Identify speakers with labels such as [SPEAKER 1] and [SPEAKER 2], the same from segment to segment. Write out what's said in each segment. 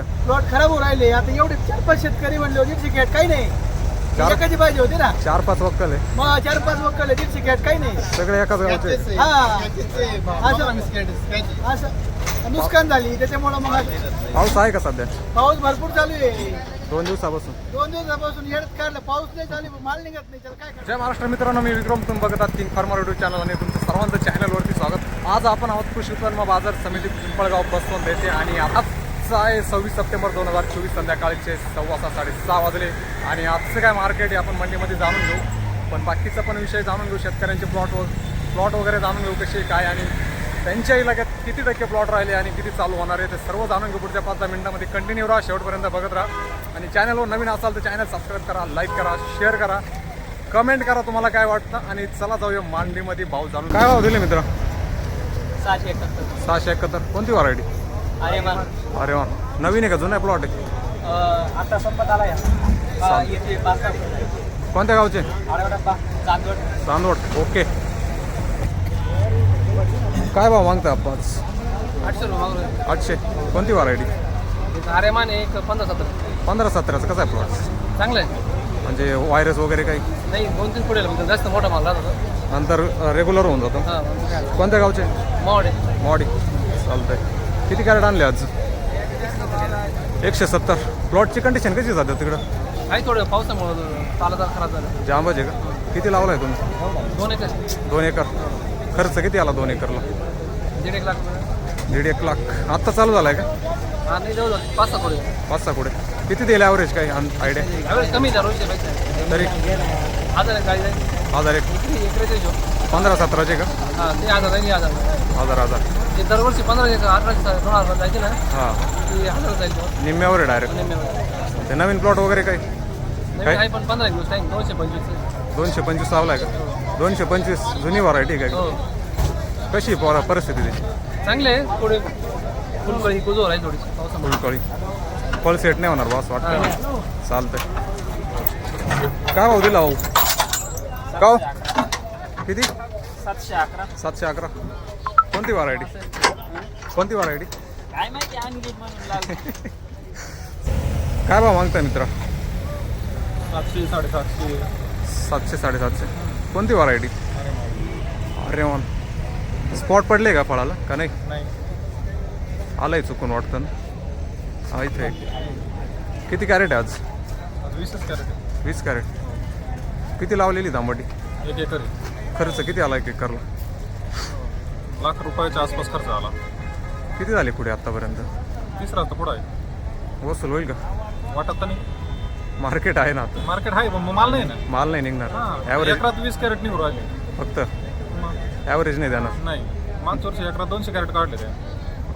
[SPEAKER 1] सध्या
[SPEAKER 2] प्लॉट खराब होऊ राहिले. आता एवढे चार पाच शेतकरी म्हणले दीडशे कॅट काही नाही.
[SPEAKER 1] चार-
[SPEAKER 2] एकाची पाहिजे होती ना.
[SPEAKER 1] चार पाच वक्कल आहे.
[SPEAKER 2] मग चार पाच वक्कल दीडशे कॅट काही नाही.
[SPEAKER 1] सगळे एकाच गावचे. आहे.
[SPEAKER 2] हा. असं. असं. नुकसान झाली. त्याच्यामुळं मग असं
[SPEAKER 1] पाऊस आहे का सध्या?
[SPEAKER 2] पाऊस भरपूर चालू आहे.
[SPEAKER 1] दोन दिवसापासून.
[SPEAKER 2] दोन दिवसापासून येडत काढलं. पाऊस नाही चालू माल निघत नाही. त्याला काय?
[SPEAKER 1] जय महाराष्ट्र मित्रांनो मी विक्रम. तुम्ही बघत आहात किंग फार्मर युट्यूब चॅनल आणि तुमचं सर्वांचं चॅनलवरती स्वागत. आज आपण आहोत कृषी उत्पन्न बाजार समिती पिंपळगाव बसवंत येथे आणि आताच आहे सव्वीस सप्टेंबर दोन हजार चोवीस संध्याकाळचे सव्वा सहा साडेसहा वाजले. आणि आजचं काय मार्केट आहे आपण मंडीमध्ये जाणून घेऊ. पण बाकीचा पण विषय जाणून घेऊ शेतकऱ्यांचे प्लॉट व प्लॉट वगैरे जाणून घेऊ कसे काय आणि त्यांच्या इलाक्यात किती टक्के प्लॉट राहिले आणि किती चालू होणार आहे ते सर्व जाणून घेऊ पुढच्या पाच दहा मिनिटामध्ये. कंटिन्यू राहा शेवटपर्यंत बघत राहा. आणि चॅनलवर नवीन असाल तर चॅनल सबस्क्राईब करा लाईक करा शेअर करा. कमेंट करा तुम्हाला काय वाटतं आणि चला जाऊया मांडीमध्ये भाव जाणून काय भाव दिले मित्र?
[SPEAKER 2] सहाशे एकाहत्तर.
[SPEAKER 1] सहाशे एकाहत्तर. कोणती व्हरायटी
[SPEAKER 2] अरे
[SPEAKER 1] वा नवीन आहे का जुना प्लॉट आहे?
[SPEAKER 2] आता संपत आला या. येते
[SPEAKER 1] कोणत्या गावचे?
[SPEAKER 2] चांदवड.
[SPEAKER 1] चांदवड. ओके. काय भाव मागता पाच
[SPEAKER 2] आठशे रुपये
[SPEAKER 1] आठशे. कोणती व्हरायटी
[SPEAKER 2] अरे मान एक पंधरा सतरा.
[SPEAKER 1] पंधरा सतराचं कसं आहे प्लॉट
[SPEAKER 2] चांगलं आहे.
[SPEAKER 1] म्हणजे व्हायरस वगैरे काही?
[SPEAKER 2] नाही दोन तीन पुढे लागले. जास्त मोठा माल राहत होता
[SPEAKER 1] नंतर रेग्युलर होऊन जातो.
[SPEAKER 2] हां
[SPEAKER 1] कोणत्या गावचे? चालतंय किती कॅरेट आणले आज? एकशे सत्तर. प्लॉटची कंडिशन कशी जाते तिकडं?
[SPEAKER 2] आहे थोडं पावसामुळं पाला खराब झालं.
[SPEAKER 1] जांबाचे का? किती लावलाय तुम्ही?
[SPEAKER 2] दोन एकर.
[SPEAKER 1] दोन एकर. खर्च किती आला दोन एकरला?
[SPEAKER 2] दीड एक लाख. रुपये
[SPEAKER 1] दीड एक लाख. आत्ता चालू झालाय का?
[SPEAKER 2] हा नाही पाच सहा पुढे
[SPEAKER 1] पाच सहा कुठे किती दिले ॲव्हरेज काही आयडिया
[SPEAKER 2] कमी द्या रोजच्या पेक्षा
[SPEAKER 1] तरी.
[SPEAKER 2] हजार एक गाडी जाईल.
[SPEAKER 1] हजार एक. पंधरा सतराचे का?
[SPEAKER 2] हां ते हजार नाही हजार
[SPEAKER 1] हजार हजार.
[SPEAKER 2] ते दरवर्षी पंधरा अठराशे दोन हजार जायचे ना
[SPEAKER 1] हां.
[SPEAKER 2] ती हजार तो
[SPEAKER 1] निम्म्यावर आहे डायरेक्ट
[SPEAKER 2] निम्म्यावर.
[SPEAKER 1] ते नवीन प्लॉट वगैरे काही
[SPEAKER 2] आहे पण पंधरा दिवस टाईम दोनशे पंचवीस
[SPEAKER 1] दोनशे पंचवीस लावलाय का? दोनशे पंचवीस जुनी व्हरायटी काय
[SPEAKER 2] हो.
[SPEAKER 1] कशी आहे पोरा परिस्थिती त्याची
[SPEAKER 2] चांगले आहे थोडे फुलकळी कुजवर आहे थोडीशी
[SPEAKER 1] फुलकळी. फळ सेट नाही होणार बस वाटतं चालतंय. काय भाऊ दिला भाऊ का हो? किती?
[SPEAKER 2] सातशे अकरा.
[SPEAKER 1] सातशे अकरा. कोणती व्हरायटी कोणती व्हरायटी
[SPEAKER 2] काय माहिती आणि म्हणून लागलं.
[SPEAKER 1] काय भाव मागताय मित्रा?
[SPEAKER 2] सातशे साडेसातशे.
[SPEAKER 1] सातशे साडेसातशे. कोणती व्हरायटी अरे वन स्पॉट पडले का फळाला? का नाही?
[SPEAKER 2] नाही.
[SPEAKER 1] आलंय चुकून वाटतं ना. हा इथे आहे. किती कॅरेट आहे आज?
[SPEAKER 2] वीसच कॅरेट
[SPEAKER 1] वीस कॅरेट किती लावलेली तांबटी?
[SPEAKER 2] एक एकर
[SPEAKER 1] खर्च किती आला एक एकरला?
[SPEAKER 2] लाख रुपयाच्या आसपास खर्च आला.
[SPEAKER 1] किती झाले पुढे आतापर्यंत?
[SPEAKER 2] तिसरा तर पुढं आहे.
[SPEAKER 1] वसूल होईल का?
[SPEAKER 2] वाटत तर नाही.
[SPEAKER 1] मार्केट आहे ना आता.
[SPEAKER 2] मार्केट आहे पण माल नाही ना.
[SPEAKER 1] माल नाही निघणार.
[SPEAKER 2] हा
[SPEAKER 1] ॲव्हरेज
[SPEAKER 2] एकरात वीस कॅरेट निघू राहिले.
[SPEAKER 1] फक्त?
[SPEAKER 2] मग
[SPEAKER 1] ॲव्हरेज नाही देणार.
[SPEAKER 2] नाही. मागच्या वर्षी एकरात दोनशे कॅरेट काढले ते.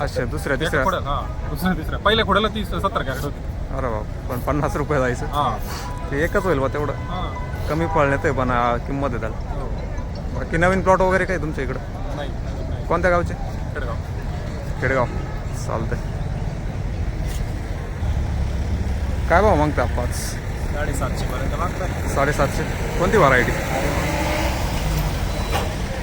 [SPEAKER 1] अच्छा दुसऱ्या
[SPEAKER 2] एका
[SPEAKER 1] तिसऱ्या?
[SPEAKER 2] खोड्यात हा दुसऱ्या तिसऱ्या. पहिल्या खोड्याला तीस सत्तर कॅरेट होते.
[SPEAKER 1] अरे बाप पण पन्नास रुपये जायचं.
[SPEAKER 2] हा.
[SPEAKER 1] ते एकच होईल बा तेवढं.
[SPEAKER 2] हा.
[SPEAKER 1] कमी पळण्यात आहे पण आ, किंमत आहे त्याला. बाकी नवीन प्लॉट वगैरे काय तुमच्या इकडं?
[SPEAKER 2] नाही
[SPEAKER 1] कोणत्या गावचे?
[SPEAKER 2] खेडगाव.
[SPEAKER 1] खेडेगाव. चालतंय. काय भाव मागता पाच?
[SPEAKER 2] साडेसातशे
[SPEAKER 1] साडेसातशे. कोणती व्हरायटी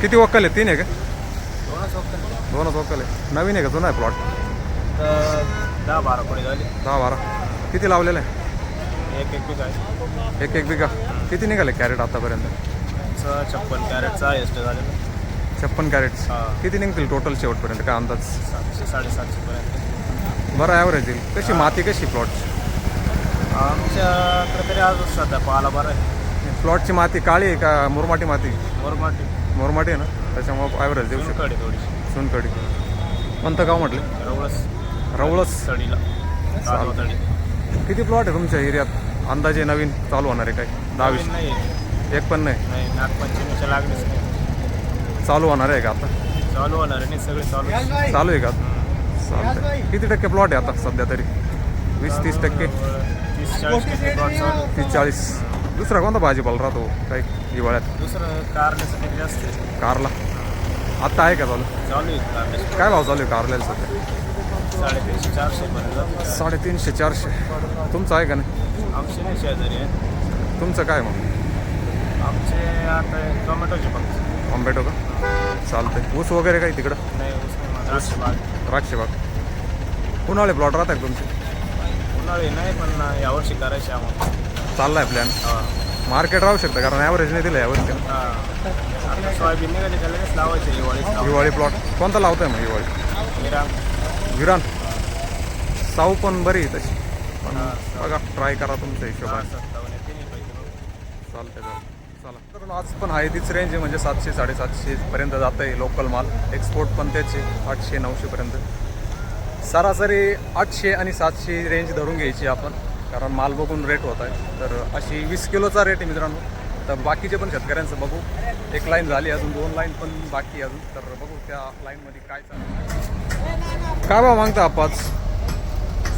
[SPEAKER 1] किती वक्कल आहे? तीन आहे का?
[SPEAKER 2] दोनच वक्त
[SPEAKER 1] दोनच वक्कल आहे. नवीन आहे का जुना आहे प्लॉट
[SPEAKER 2] दहा बारा कोणी झाले.
[SPEAKER 1] दहा बारा. किती लावलेलं आहे?
[SPEAKER 2] एक एक आहे.
[SPEAKER 1] एक एक बिघा. किती निघाले कॅरेट आतापर्यंत?
[SPEAKER 2] छप्पन कॅरेटचा हायस्ट झालेला.
[SPEAKER 1] छप्पन कॅरेट्स.
[SPEAKER 2] हा.
[SPEAKER 1] किती निघतील टोटल शेवटपर्यंत? काय अंदाज?
[SPEAKER 2] सातशे साडेसातशे पर्यंत.
[SPEAKER 1] बरं ॲव्हरेज येईल कशी माती कशी प्लॉटची
[SPEAKER 2] आमच्याकडे तरी आज सध्या पाहायला बरं आहे.
[SPEAKER 1] प्लॉटची माती काळी आहे का मुरमाटी माती?
[SPEAKER 2] मोरमाटी.
[SPEAKER 1] मुरमाटी आहे ना? त्याच्यामुळे ॲव्हरेज देऊ शकतो.
[SPEAKER 2] कडे थोडीशी.
[SPEAKER 1] सोनकडी कोणतं गाव म्हटलं?
[SPEAKER 2] रवळस.
[SPEAKER 1] रवळस. चालतं.
[SPEAKER 2] तडी
[SPEAKER 1] किती प्लॉट आहे तुमच्या एरियात अंदाजे नवीन चालू होणार आहे काय दहा वीस
[SPEAKER 2] नाही
[SPEAKER 1] एक पण नाही?
[SPEAKER 2] नाही नागपंचमीच्या लागणीच नाही.
[SPEAKER 1] चालू होणार आहे का आता?
[SPEAKER 2] चालू होणार आहे नाही सगळे चालू आहे.
[SPEAKER 1] चालू आहे का? चालतंय. किती टक्के प्लॉट आहे आता सध्या तरी? वीस तीस टक्के?
[SPEAKER 2] तीस चाळीस टक्के plot चालू आहे.
[SPEAKER 1] तीस चाळीस. दुसरा कोणता भाजीपाला राहतो काही हिवाळ्यात?
[SPEAKER 2] दुसरं जास्त आहे.
[SPEAKER 1] कारला. आत्ता आहे का चालू?
[SPEAKER 2] चालू आहे
[SPEAKER 1] काय भाव चालू आहे कारल्याला सध्या?
[SPEAKER 2] साडेतीनशे चारशे पर्यंत.
[SPEAKER 1] साडेतीनशे चारशे. तुमचं आहे का नाही?
[SPEAKER 2] आमचे नाही शेजारी आहे
[SPEAKER 1] तुमचं काय मग?
[SPEAKER 2] आमचे आता टोमॅटोचे फक्त
[SPEAKER 1] आंबेटो का? चालतंय. ऊस वगैरे काही तिकडं?
[SPEAKER 2] नाही द्राक्ष बाग
[SPEAKER 1] द्राक्षे बाग उन्हाळे प्लॉट राहतात तुमचे?
[SPEAKER 3] उन्हाळी नाही पण यावर्षी करायची आम्हाला.
[SPEAKER 1] चाललाय प्लॅन
[SPEAKER 3] हा.
[SPEAKER 1] मार्केट राहू शकतं कारण ॲव्हरेज नाही दिलं यावर्षी
[SPEAKER 3] हा. आता सोयाबीन निघाली त्याला लगेच लावायचे लावायची.
[SPEAKER 1] हिवाळी प्लॉट कोणता लावतोय मग हिवाळी? विरान. साऊ पण बरी आहे तशी. पण. बघा ट्राय करा तुमच्या हिशोबाने.
[SPEAKER 3] सत्तावन्न आहे, तिन्ही पैकी.
[SPEAKER 1] चालतंय चालतंय. चला. तर आज पण आहे. तीच रेंज आहे म्हणजे सातशे साडेसातशे पर्यंत जात आहे लोकल माल. एक्सपोर्ट पण त्याचे आठशे नऊशे पर्यंत. सरासरी आठशे आणि सातशे रेंज धरून घ्यायची आपण. कारण माल बघून रेट होत आहे. तर अशी वीस किलोचा रेट आहे मित्रांनो. तर बाकीचे पण शेतकऱ्यांचं बघू. एक लाईन झाली अजून दोन लाईन पण बाकी अजून. तर बघू त्या लाईनमध्ये काय चालू काय भाव मागता आपाच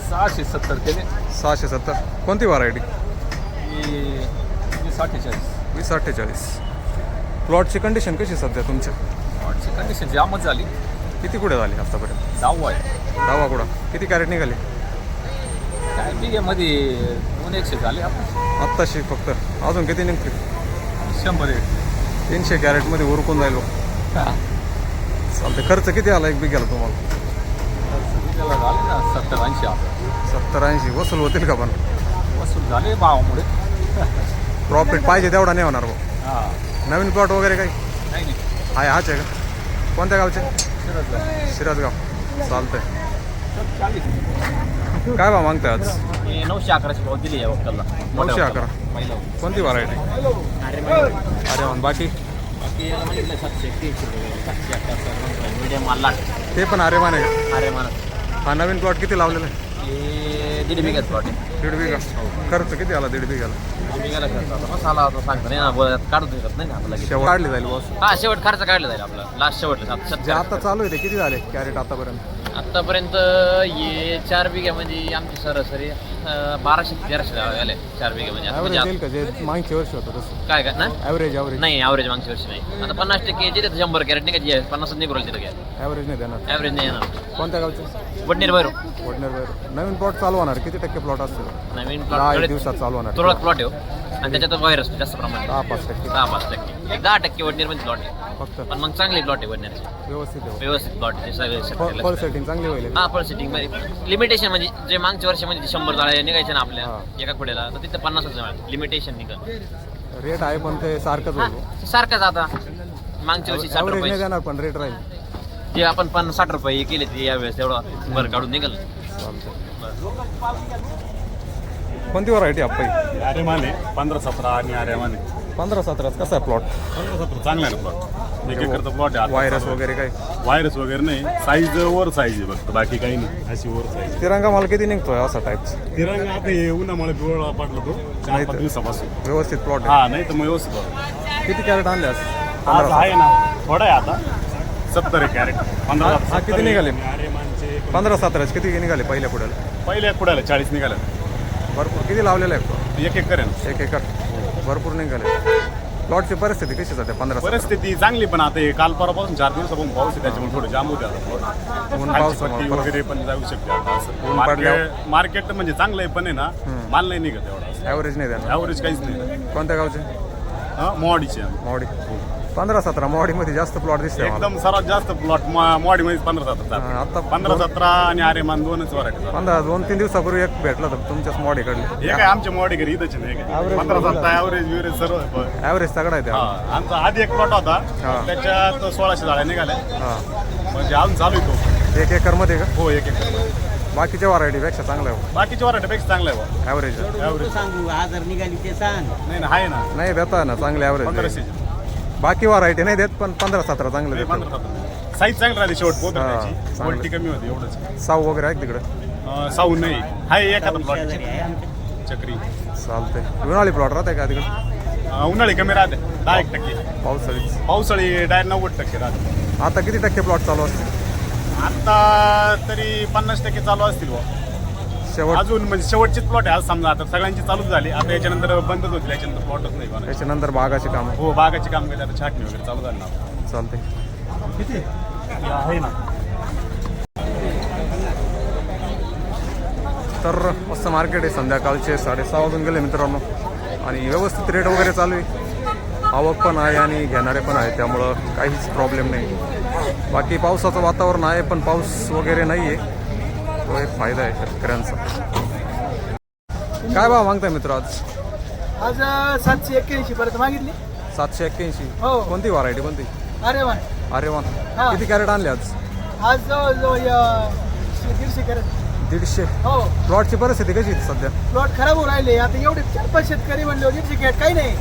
[SPEAKER 3] सहाशे सत्तर केले.
[SPEAKER 1] सहाशे सत्तर. कोणती व्हरायटी
[SPEAKER 3] अठ्ठेचाळीस
[SPEAKER 1] वीस अठ्ठेचाळीस. प्लॉटची कंडिशन कशी सध्या तुमच्या
[SPEAKER 3] कंडिशन जामच झाली.
[SPEAKER 1] किती कुठे झाली आतापर्यंत?
[SPEAKER 3] दहावा आहे.
[SPEAKER 1] दहा कुडा किती कॅरेट निघाले?
[SPEAKER 3] काय दोन एकशे झाले आपण
[SPEAKER 1] आत्ताशी फक्त. अजून किती निघते
[SPEAKER 3] शंभर एक.
[SPEAKER 1] तीनशे कॅरेटमध्ये उरकून जाईल. चालते खर्च किती आला एक बिघ्याला तुम्हाला?
[SPEAKER 3] त्याला झाले ना सत्तर ऐंशी आपण
[SPEAKER 1] सत्तर ऐंशी. वसूल होतील का पण?
[SPEAKER 3] वसूल झाले भावामुळे.
[SPEAKER 1] प्रॉफिट पाहिजे तेवढा नाही होणार भाऊ.
[SPEAKER 3] हा.
[SPEAKER 1] नवीन प्लॉट वगैरे काही? आहे हाच आहे का? कोणत्या गावचे. शिराजगाव चालतंय. काय भाव मागताय आज?
[SPEAKER 3] नऊशे अकराची भाव दिली
[SPEAKER 1] नऊशे अकरा. कोणती व्हरायटी
[SPEAKER 3] अरे
[SPEAKER 1] अरे वन बाकी? ते पण अरे माने का?
[SPEAKER 3] अरे मला
[SPEAKER 1] हा नवीन प्लॉट किती लावलेला आहे?
[SPEAKER 3] दीड बिघ्यात प्लॉट आहे
[SPEAKER 1] दीड बिघा. खर्च किती आला दीड बिघाला?
[SPEAKER 3] दीड बिघ्याला खर्च आता आता सांगता नाही ना बोलत काढून देतात नाही ना आपला.
[SPEAKER 1] शेवट. काढली जाईल बॉस
[SPEAKER 3] हा शेवट खर्च काढला जाईल आपला. लास्ट शेवटला सात
[SPEAKER 1] जे
[SPEAKER 3] सत्तर
[SPEAKER 1] आता चालू आहे ते किती झाले कॅरेट आतापर्यंत?
[SPEAKER 3] आतापर्यंत ये चार बिघ्यामध्ये आमची सरासरी अं, बाराशे ते तेराशे झाले चार बिघ्यामध्ये आता
[SPEAKER 1] ॲव्हरेज
[SPEAKER 3] म्हणजे
[SPEAKER 1] येईल का? जे मागच्या वर्षी होतं तसं.
[SPEAKER 3] काय काय? ना?
[SPEAKER 1] ॲव्हरेज ॲव्हरेज
[SPEAKER 3] नाही ॲव्हरेज मागच्या वर्षी नाही. आता पन्नास टक्के जिथे शंभर कॅरेट निघायची आहे पन्नास निघू तिथे घ्या
[SPEAKER 1] ॲव्हरेज नाही देणार.
[SPEAKER 3] ॲव्हरेज नाही येणार.
[SPEAKER 1] कोणत्या गावचे?
[SPEAKER 3] वडनेर भैरू.
[SPEAKER 1] वडनेर वगैरे नवीन प्लॉट चालू होणार. किती टक्के प्लॉट असतील?
[SPEAKER 3] नवीन
[SPEAKER 1] दहा एक
[SPEAKER 3] प्लॉट
[SPEAKER 1] दिवसात चालू होणार.
[SPEAKER 3] तुरळक प्लॉट आहे हो. आणि त्याच्यात व्हायरस जास्त प्रमाणात.
[SPEAKER 1] दहा पाच टक्के.
[SPEAKER 3] दहा पाच टक्के. दहा टक्के वडनेरमध्ये प्लॉट आहे.
[SPEAKER 1] फक्त.
[SPEAKER 3] पण मग चांगली प्लॉट आहे वडनेरची.
[SPEAKER 1] व्यवस्थित आहे.
[SPEAKER 3] व्यवस्थित प्लॉट आहे सगळे शेतकऱ्याला.
[SPEAKER 1] सेटिंग चांगली होईल
[SPEAKER 3] हा सिटिंगमध्ये लिमिटेशन म्हणजे जे मागच्या वर्षामध्ये ते शंभर जाळ्या निघायचे ना आपल्या
[SPEAKER 1] हा.
[SPEAKER 3] एका पुढेला तर तिथे पन्नासच लिमिटेशन निघत
[SPEAKER 1] रेट आहे पण ते सारखंच होईल.
[SPEAKER 3] सारखंच आता. मागच्या वर्षी साठ
[SPEAKER 1] ॲव्हरेज नाही
[SPEAKER 3] रुपये.
[SPEAKER 1] देणार पण रेट राहील.
[SPEAKER 3] जे आपण पण साठ रुपये केले ते यावेळेस तेवढं बरं काढून निघाल.
[SPEAKER 1] कोणती व्हरायटी आपण
[SPEAKER 4] आर्यमाने पंधरा सतरा आणि आर्यमाने.
[SPEAKER 1] पंधरा सतराच. कसा आहे प्लॉट
[SPEAKER 4] पंधरा सतरा चांगला आहे प्लॉट एक एकरचा प्लॉट आहे
[SPEAKER 1] व्हायरस वगैरे काही?
[SPEAKER 4] व्हायरस वगैरे नाही. साईज वर साईज आहे फक्त बाकी काही नाही. अशी वर साईज
[SPEAKER 1] तिरंगा माल किती निघतोय असा टाईप
[SPEAKER 4] तिरंगा आता हे उन्हामुळे पिवळा पडला तो चार
[SPEAKER 1] नाही
[SPEAKER 4] पाच
[SPEAKER 1] तर-
[SPEAKER 4] दिवसापासून.
[SPEAKER 1] व्यवस्थित प्लॉट
[SPEAKER 4] हा नाही तर मग व्यवस्थित होतं.
[SPEAKER 1] किती कॅरेट आणले आज? पंधरा
[SPEAKER 4] आहे ना थोडा आहे आता. सत्तर आहे कॅरेट पंधरा
[SPEAKER 1] हा, किती निघाले?
[SPEAKER 4] आर्यमानचे
[SPEAKER 1] पंधरा सतराच किती निघाले पहिल्या पुढे
[SPEAKER 4] पहिल्या कुडाला चाळीस निघाले.
[SPEAKER 1] भरपूर किती लावलेलं आहे?
[SPEAKER 4] एक एक करेन
[SPEAKER 1] एक एकर. भरपूर निघाले. प्लॉटची परिस्थिती कशी सध्या? पंधरा?
[SPEAKER 4] परिस्थिती चांगली पण आता हे काल परवापासून चार दिवसापासून पाऊस आहे त्याच्यामुळे थोडं जाम होते आता.
[SPEAKER 1] ऊन
[SPEAKER 4] खालची
[SPEAKER 1] पावसामुळे
[SPEAKER 4] पट्टी
[SPEAKER 1] परत.
[SPEAKER 4] वगैरे पण जाऊ शकते आता असं.
[SPEAKER 1] ऊन
[SPEAKER 4] मार्केट. मार्केट म्हणजे चांगलं आहे पण आहे ना माल नाही निघत एवढा.
[SPEAKER 1] ॲव्हरेज नाही देणार.
[SPEAKER 4] ॲव्हरेज काहीच नाही.
[SPEAKER 1] कोणत्या गावचे?
[SPEAKER 4] हा,
[SPEAKER 1] मोवाडी पंधरा सतरा मोवाडीमध्ये जास्त प्लॉट दिसते
[SPEAKER 4] एकदम सर्वात जास्त प्लॉट मोवाडी मध्ये पंधरा सतरा
[SPEAKER 1] आता
[SPEAKER 4] पंधरा सतरा आणि आर्यमान दोनच वरायटी
[SPEAKER 1] पंधरा दोन तीन दिवसापूर्वी एक भेटला तर तुमच्याच मोवाडीकडले
[SPEAKER 4] हे काय आमच्या मोवाडी घरी इथंच नाही पंधरा. सतरा ॲव्हरेज बिव्हरेज सर्व.
[SPEAKER 1] ॲव्हरेज तगडा आहे
[SPEAKER 4] हा आमचा आधी एक प्लॉट होता. त्याच्यात सोळाशे झाड्या निघाल्या.
[SPEAKER 1] हा.
[SPEAKER 4] म्हणजे अजून चालू आहे तो.
[SPEAKER 1] एक एकरमध्ये का?
[SPEAKER 4] हो एक एक
[SPEAKER 1] बाकीच्या व्हरायटीपेक्षा चांगला आहे.
[SPEAKER 4] बाकीच्या वरायटीपेक्षा चांगला आहे.
[SPEAKER 1] ॲव्हरेज
[SPEAKER 4] ॲव्हरेज
[SPEAKER 2] सांगू आजार निघाली ते सांग.
[SPEAKER 4] नाही ना आहे ना.
[SPEAKER 1] नाही देता ना चांगले ॲव्हरेज
[SPEAKER 4] पंधराशे.
[SPEAKER 1] बाकी व्हरायटी नाही देत पण पंधरा सतरा चांगले
[SPEAKER 4] सतरा साईज चांगली राहते शेवट पोत
[SPEAKER 1] हा.
[SPEAKER 4] क्वालिटी कमी होती एवढंच.
[SPEAKER 1] साऊ वगैरे आहे तिकडे?
[SPEAKER 4] अं, साऊ नाही. हाय एखादा प्लॉट चक्री.
[SPEAKER 1] चालते उन्हाळी प्लॉट राहते का तिकडे?
[SPEAKER 4] अं, उन्हाळी कमी राहते. दहा एक टक्के.
[SPEAKER 1] पावसाळीच
[SPEAKER 4] पावसाळी डायरेक्ट नव्वद टक्के राहते.
[SPEAKER 1] आता किती टक्के प्लॉट चालू असते
[SPEAKER 4] आता तरी पन्नास टक्के चालू असतील बुवा.
[SPEAKER 1] शेवट
[SPEAKER 4] अजून म्हणजे शेवटचीच प्लॉट आहे. आज समजा आता सगळ्यांची चालूच झाली. आता याच्यानंतर बंदच होतील. याच्यानंतर प्लॉटच नाही.
[SPEAKER 1] त्याच्यानंतर बागाची कामं.
[SPEAKER 4] हो बागाची काम केली. आता छाटणी वगैरे चालू झाली ना.
[SPEAKER 1] चालते
[SPEAKER 4] आहे ना.
[SPEAKER 1] तर मस्त मार्केट आहे. संध्याकाळचे साडेसहा वाजून गेले मित्रांनो. आणि व्यवस्थित रेट वगैरे चालू आहे. आवक पण आहे आणि घेणारे पण आहे त्यामुळं काहीच प्रॉब्लेम नाही. बाकी पावसाचं वातावरण आहे पण पाऊस वगैरे नाही आहे तो एक फायदा आहे शेतकऱ्यांचा. काय भाव मागताय मित्र आज?
[SPEAKER 2] आज सातशे एक्क्याऐंशी पर्यंत मागितली.
[SPEAKER 1] सातशे एक्क्याऐंशी.
[SPEAKER 2] हो.
[SPEAKER 1] कोणती व्हरायटी कोणती?
[SPEAKER 2] अरे वा.
[SPEAKER 1] अरे वा.
[SPEAKER 2] हा.
[SPEAKER 1] किती कॅरेट आणले आज?
[SPEAKER 2] आज दीडशे कॅरेट
[SPEAKER 1] दीडशे?
[SPEAKER 2] हो.
[SPEAKER 1] प्लॉटची परिस्थिती कशी आहे सध्या?
[SPEAKER 2] प्लॉट खराब होऊ राहिले. आता एवढे चार पाच शेतकरी म्हणले दीडशे कॅट काही नाही.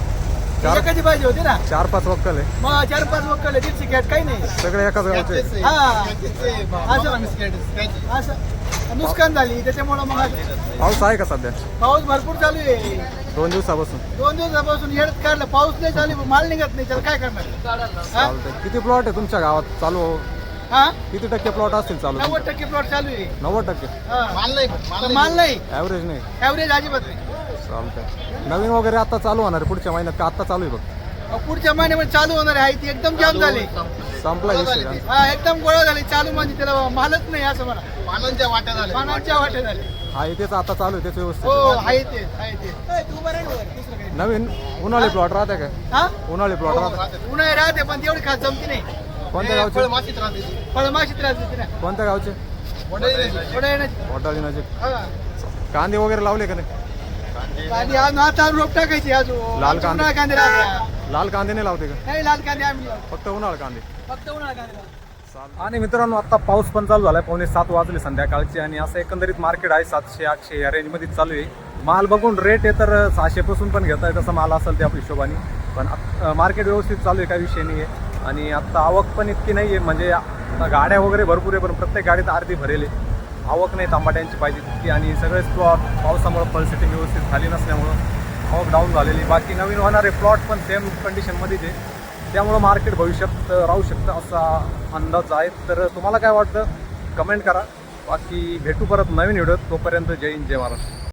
[SPEAKER 1] चार-
[SPEAKER 2] एकाची पाहिजे होती ना.
[SPEAKER 1] चार पाच वक्कल आहे.
[SPEAKER 2] मग चार पाच वक्कल दीडशे कॅट काही नाही.
[SPEAKER 1] सगळे एकाच गावचे. आहे.
[SPEAKER 2] हा. असं असं. नुकसान झाली त्याच्यामुळं मग
[SPEAKER 1] पाऊस आहे का सध्या?
[SPEAKER 2] पाऊस भरपूर चालू आहे.
[SPEAKER 1] दोन दिवसापासून.
[SPEAKER 2] दोन दिवसापासून येडत काढलं पाऊस नाही चालू माल निघत नाही त्याला काय करणार? हा?
[SPEAKER 1] चालतंय. किती प्लॉट आहे तुमच्या गावात? चालू
[SPEAKER 2] हा.
[SPEAKER 1] किती टक्के प्लॉट असतील चालू?
[SPEAKER 2] नव्वद टक्के प्लॉट चालू आहे.
[SPEAKER 1] नव्वद टक्के?
[SPEAKER 2] हा. तर माल नाही.
[SPEAKER 1] ॲव्हरेज नाही.
[SPEAKER 2] ॲव्हरेज अजिबात नाही.
[SPEAKER 1] चालतंय. नवीन वगैरे आता चालू होणार आहे पुढच्या महिन्यात का आता चालू आहे बघ?
[SPEAKER 2] अहो, पुढच्या महिन्यामध्ये चालू होणार आहे. ती एकदम जाम झाली.
[SPEAKER 1] संपला विषय त्यांचा.
[SPEAKER 2] हा एकदम गोळा झाली. चालू म्हणजे त्याला मालच नाही असं म्हणा.
[SPEAKER 5] पानांच्या वाट्या झाल्या.
[SPEAKER 2] पानांच्या वाटे झाले
[SPEAKER 1] हा तेच आता चालू आहे तेच व्यवस्थित
[SPEAKER 2] हो.
[SPEAKER 1] आहे.
[SPEAKER 2] ते आहे ते तू बरं.
[SPEAKER 1] नवीन उन्हाळी प्लॉट राहते का?
[SPEAKER 2] हा?
[SPEAKER 1] उन्हाळी प्लॉट राहते.
[SPEAKER 2] उन्हाळी राहते पण तेवढी खास जमती नाही.
[SPEAKER 1] कोणत्या गावचे?
[SPEAKER 5] मातीत राहते ती.
[SPEAKER 2] फळमाशी त्रास देते ना.
[SPEAKER 1] कोणत्या गावचे?
[SPEAKER 5] वडळी नाही.
[SPEAKER 2] थोडं
[SPEAKER 1] नजीक.
[SPEAKER 2] हा.
[SPEAKER 1] कांदे वगैरे लावले का नाही?
[SPEAKER 2] कांदे आज आता रोप टाकायची अजून.
[SPEAKER 1] लाल कांदे.
[SPEAKER 2] कांदे राहते.
[SPEAKER 1] लाल कांदे नाही लावते का?
[SPEAKER 2] नाही लाल कांदे आम्ही लावतो.
[SPEAKER 1] फक्त उन्हाळा कांदे.
[SPEAKER 2] फक्त उन्हाळा कांदे लावतो.
[SPEAKER 1] आणि मित्रांनो आता पाऊस पण चालू झालाय. पावणे सात वाजले संध्याकाळचे आणि असं एकंदरीत मार्केट आहे. सातशे आठशे या रेंजमध्ये चालू आहे. माल बघून रेट आहे तर सहाशे पासून पण घेताय तसं माल असेल त्या हिशोबाने. पण मार्केट व्यवस्थित चालू आहे काही विषय नाही आहे आणि आता आवक पण इतकी नाही आहे म्हणजे आता गाड्या वगैरे भरपूर आहे पण प्रत्येक गाडीत अर्धी भरेल आहे. आवक नाही तांबाट्यांची पाहिजे तितकी. आणि सगळेच पावसामुळे फलसेटिंग व्यवस्थित झाली नसल्यामुळं आवक डाऊन झालेली. बाकी नवीन होणारे प्लॉट पण सेम कंडिशनमध्येच आहे त्यामुळं मार्केट भविष्यात राहू शकतं असा अंदाज आहे. तर तुम्हाला काय वाटतं? कमेंट करा. बाकी भेटू परत नवीन व्हिडिओ तोपर्यंत जय हिंद जय महाराष्ट्र